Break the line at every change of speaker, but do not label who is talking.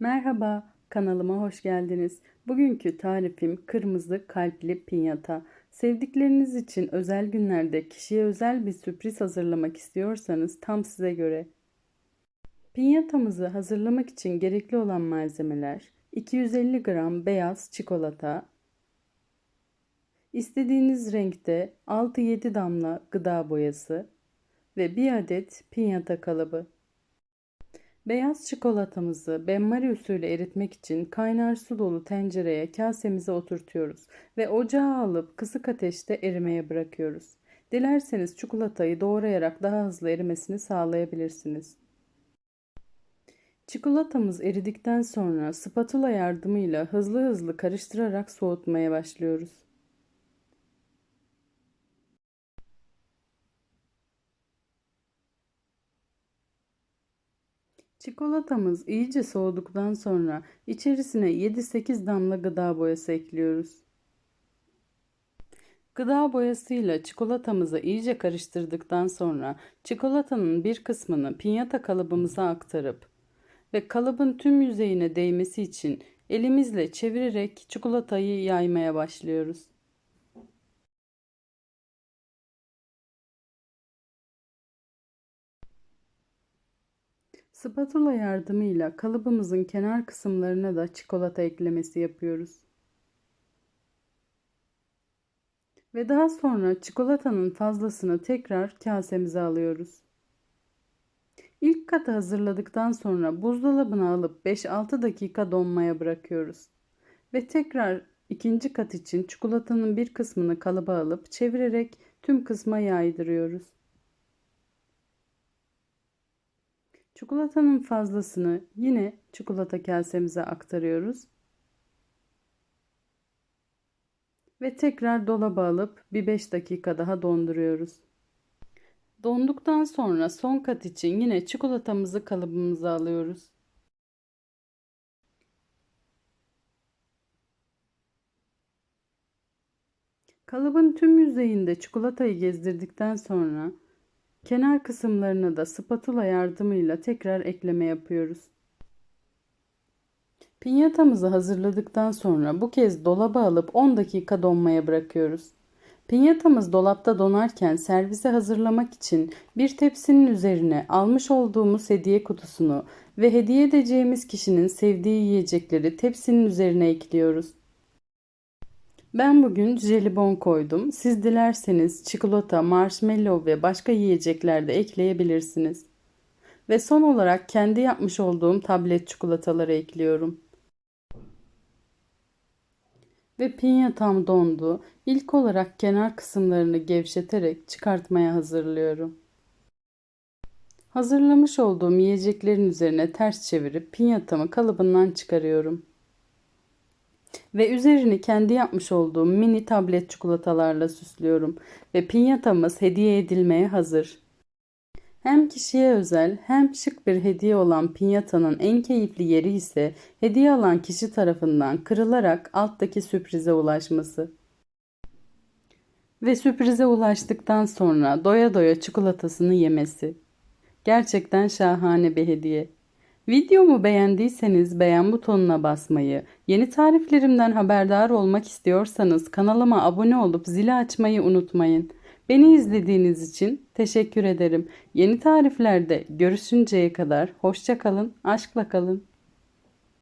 Merhaba, kanalıma hoş geldiniz. Bugünkü tarifim kırmızı kalpli pinyata. Sevdikleriniz için özel günlerde kişiye özel bir sürpriz hazırlamak istiyorsanız tam size göre. Pinyatamızı hazırlamak için gerekli olan malzemeler 250 gram beyaz çikolata, istediğiniz renkte 6-7 damla gıda boyası ve 1 adet pinyata kalıbı. Beyaz çikolatamızı benmari usulü eritmek için kaynar su dolu tencereye kasemize oturtuyoruz ve ocağa alıp kısık ateşte erimeye bırakıyoruz. Dilerseniz çikolatayı doğrayarak daha hızlı erimesini sağlayabilirsiniz. Çikolatamız eridikten sonra spatula yardımıyla hızlı hızlı karıştırarak soğutmaya başlıyoruz. Çikolatamız iyice soğuduktan sonra içerisine 7-8 damla gıda boyası ekliyoruz. Gıda boyasıyla çikolatamızı iyice karıştırdıktan sonra çikolatanın bir kısmını pinyata kalıbımıza aktarıp ve kalıbın tüm yüzeyine değmesi için elimizle çevirerek çikolatayı yaymaya başlıyoruz. Spatula yardımıyla kalıbımızın kenar kısımlarına da çikolata eklemesi yapıyoruz. Ve daha sonra çikolatanın fazlasını tekrar kasemize alıyoruz. İlk katı hazırladıktan sonra buzdolabına alıp 5-6 dakika donmaya bırakıyoruz. Ve tekrar ikinci kat için çikolatanın bir kısmını kalıba alıp çevirerek tüm kısma yaydırıyoruz. Çikolatanın fazlasını yine çikolata kasemize aktarıyoruz. Ve tekrar dolaba alıp bir 5 dakika daha donduruyoruz. Donduktan sonra son kat için yine çikolatamızı kalıbımıza alıyoruz. Kalıbın tüm yüzeyinde çikolatayı gezdirdikten sonra Kenar kısımlarına da spatula yardımıyla tekrar ekleme yapıyoruz. Pinyatamızı hazırladıktan sonra bu kez dolaba alıp 10 dakika donmaya bırakıyoruz. Pinyatamız dolapta donarken servise hazırlamak için bir tepsinin üzerine almış olduğumuz hediye kutusunu ve hediye edeceğimiz kişinin sevdiği yiyecekleri tepsinin üzerine ekliyoruz. Ben bugün jelibon koydum. Siz dilerseniz çikolata, marshmallow ve başka yiyecekler de ekleyebilirsiniz. Ve son olarak kendi yapmış olduğum tablet çikolataları ekliyorum. Ve pinyatam dondu. İlk olarak kenar kısımlarını gevşeterek çıkartmaya hazırlıyorum. Hazırlamış olduğum yiyeceklerin üzerine ters çevirip pinyatamı kalıbından çıkarıyorum ve üzerini kendi yapmış olduğum mini tablet çikolatalarla süslüyorum ve pinyatamız hediye edilmeye hazır. Hem kişiye özel hem şık bir hediye olan pinyatanın en keyifli yeri ise hediye alan kişi tarafından kırılarak alttaki sürprize ulaşması. Ve sürprize ulaştıktan sonra doya doya çikolatasını yemesi. Gerçekten şahane bir hediye. Videomu beğendiyseniz beğen butonuna basmayı, yeni tariflerimden haberdar olmak istiyorsanız kanalıma abone olup zili açmayı unutmayın. Beni izlediğiniz için teşekkür ederim. Yeni tariflerde görüşünceye kadar hoşça kalın, aşkla kalın.